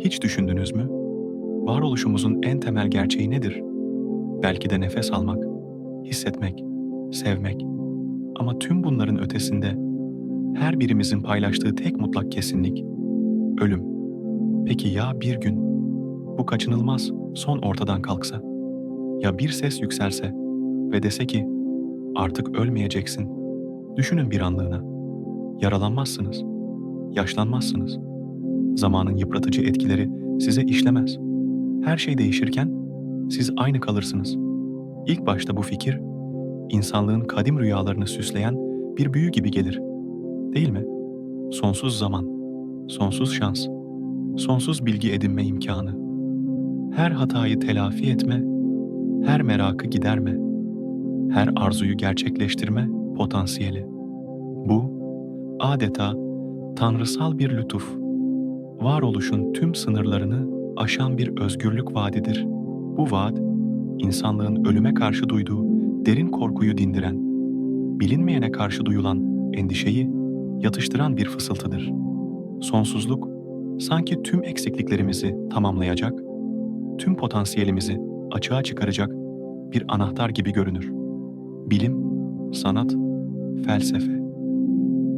Hiç düşündünüz mü? Varoluşumuzun en temel gerçeği nedir? Belki de nefes almak, hissetmek, sevmek. Ama tüm bunların ötesinde her birimizin paylaştığı tek mutlak kesinlik ölüm. Peki ya bir gün bu kaçınılmaz son ortadan kalksa? Ya bir ses yükselse ve dese ki artık ölmeyeceksin. Düşünün bir anlığına. Yaralanmazsınız. Yaşlanmazsınız. Zamanın yıpratıcı etkileri size işlemez. Her şey değişirken siz aynı kalırsınız. İlk başta bu fikir insanlığın kadim rüyalarını süsleyen bir büyü gibi gelir. Değil mi? Sonsuz zaman, sonsuz şans, sonsuz bilgi edinme imkanı. Her hatayı telafi etme, her merakı giderme, her arzuyu gerçekleştirme potansiyeli. Bu adeta tanrısal bir lütuf. Varoluşun tüm sınırlarını aşan bir özgürlük vaadidir. Bu vaat, insanlığın ölüme karşı duyduğu derin korkuyu dindiren, bilinmeyene karşı duyulan endişeyi yatıştıran bir fısıltıdır. Sonsuzluk, sanki tüm eksikliklerimizi tamamlayacak, tüm potansiyelimizi açığa çıkaracak bir anahtar gibi görünür. Bilim, sanat, felsefe.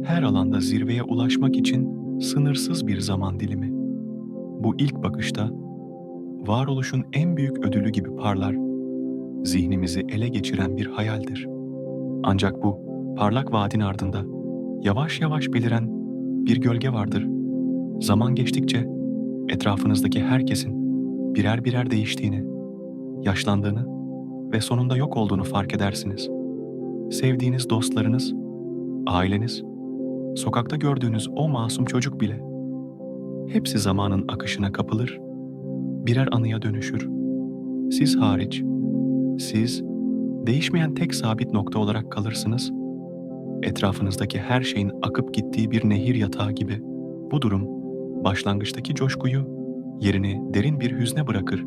Her alanda zirveye ulaşmak için sınırsız bir zaman dilimi. Bu ilk bakışta varoluşun en büyük ödülü gibi parlar, zihnimizi ele geçiren bir hayaldir. Ancak bu parlak vaadin ardında yavaş yavaş beliren bir gölge vardır. Zaman geçtikçe etrafınızdaki herkesin birer birer değiştiğini, yaşlandığını ve sonunda yok olduğunu fark edersiniz. Sevdiğiniz dostlarınız, aileniz, sokakta gördüğünüz o masum çocuk bile hepsi zamanın akışına kapılır, birer anıya dönüşür. Siz hariç, siz değişmeyen tek sabit nokta olarak kalırsınız. Etrafınızdaki her şeyin akıp gittiği bir nehir yatağı gibi. Bu durum başlangıçtaki coşkuyu yerini derin bir hüzne bırakır.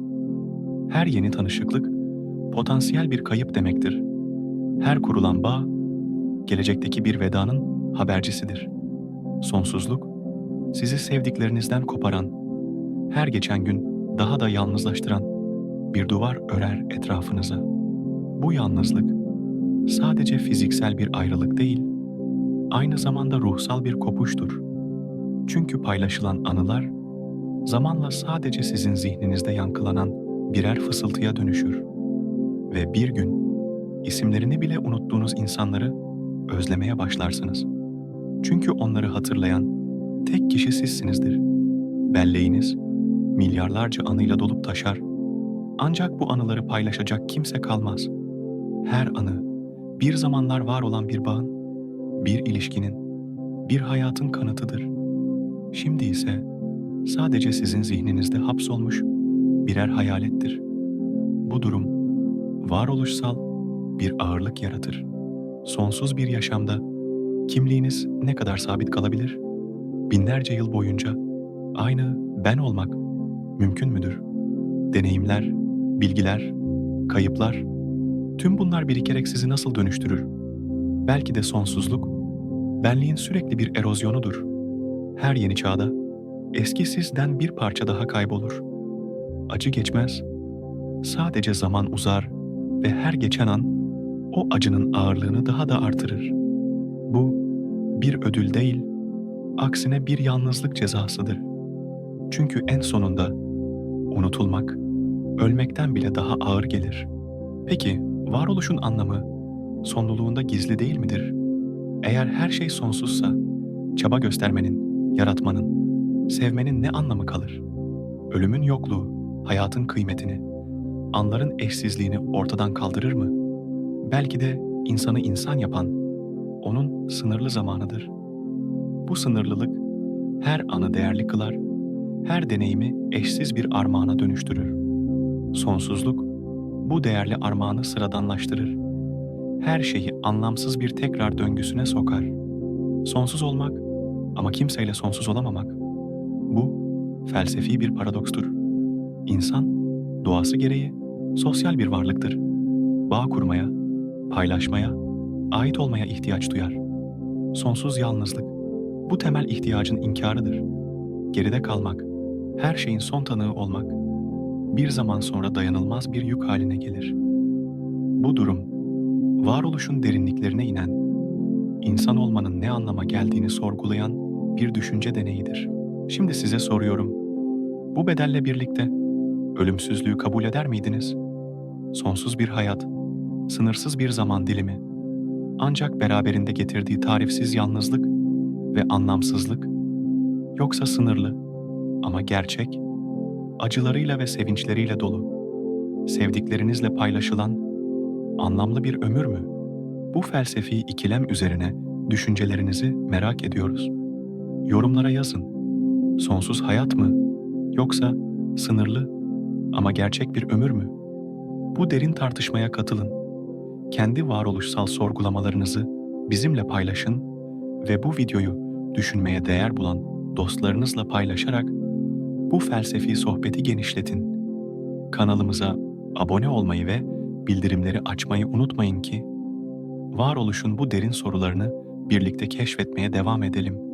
Her yeni tanışıklık potansiyel bir kayıp demektir. Her kurulan bağ gelecekteki bir vedanın habercisidir. Sonsuzluk sizi sevdiklerinizden koparan, her geçen gün daha da yalnızlaştıran bir duvar örer etrafınıza. Bu yalnızlık sadece fiziksel bir ayrılık değil, aynı zamanda ruhsal bir kopuştur. Çünkü paylaşılan anılar zamanla sadece sizin zihninizde yankılanan birer fısıltıya dönüşür. Ve bir gün isimlerini bile unuttuğunuz insanları özlemeye başlarsınız. Çünkü onları hatırlayan tek kişi sizsinizdir. Belleğiniz milyarlarca anıyla dolup taşar. Ancak bu anıları paylaşacak kimse kalmaz. Her anı bir zamanlar var olan bir bağın, bir ilişkinin, bir hayatın kanıtıdır. Şimdi ise sadece sizin zihninizde hapsolmuş birer hayalettir. Bu durum varoluşsal bir ağırlık yaratır. Sonsuz bir yaşamda kimliğiniz ne kadar sabit kalabilir? Binlerce yıl boyunca aynı ben olmak mümkün müdür? Deneyimler, bilgiler, kayıplar, tüm bunlar birikerek sizi nasıl dönüştürür? Belki de sonsuzluk, benliğin sürekli bir erozyonudur. Her yeni çağda eski sizden bir parça daha kaybolur. Acı geçmez, sadece zaman uzar ve her geçen an o acının ağırlığını daha da artırır. Bu bir ödül değil, aksine bir yalnızlık cezasıdır. Çünkü en sonunda unutulmak ölmekten bile daha ağır gelir. Peki varoluşun anlamı sonluluğunda gizli değil midir? Eğer her şey sonsuzsa çaba göstermenin, yaratmanın, sevmenin ne anlamı kalır? Ölümün yokluğu hayatın kıymetini, anların eşsizliğini ortadan kaldırır mı? Belki de insanı insan yapan onun sınırlı zamanıdır. Bu sınırlılık her anı değerli kılar, her deneyimi eşsiz bir armağana dönüştürür. Sonsuzluk bu değerli armağanı sıradanlaştırır. Her şeyi anlamsız bir tekrar döngüsüne sokar. Sonsuz olmak ama kimseyle sonsuz olamamak. Bu felsefi bir paradokstur. İnsan doğası gereği sosyal bir varlıktır. Bağ kurmaya, paylaşmaya, ait olmaya ihtiyaç duyar. Sonsuz yalnızlık bu temel ihtiyacın inkarıdır. Geride kalmak, her şeyin son tanığı olmak bir zaman sonra dayanılmaz bir yük haline gelir. Bu durum, varoluşun derinliklerine inen, insan olmanın ne anlama geldiğini sorgulayan bir düşünce deneyidir. Şimdi size soruyorum. Bu bedelle birlikte ölümsüzlüğü kabul eder miydiniz? Sonsuz bir hayat, sınırsız bir zaman dilimi, ancak beraberinde getirdiği tarifsiz yalnızlık ve anlamsızlık, yoksa sınırlı ama gerçek, acılarıyla ve sevinçleriyle dolu, sevdiklerinizle paylaşılan anlamlı bir ömür mü? Bu felsefi ikilem üzerine düşüncelerinizi merak ediyoruz. Yorumlara yazın. Sonsuz hayat mı yoksa sınırlı ama gerçek bir ömür mü? Bu derin tartışmaya katılın. Kendi varoluşsal sorgulamalarınızı bizimle paylaşın ve bu videoyu düşünmeye değer bulan dostlarınızla paylaşarak bu felsefi sohbeti genişletin. Kanalımıza abone olmayı ve bildirimleri açmayı unutmayın ki varoluşun bu derin sorularını birlikte keşfetmeye devam edelim.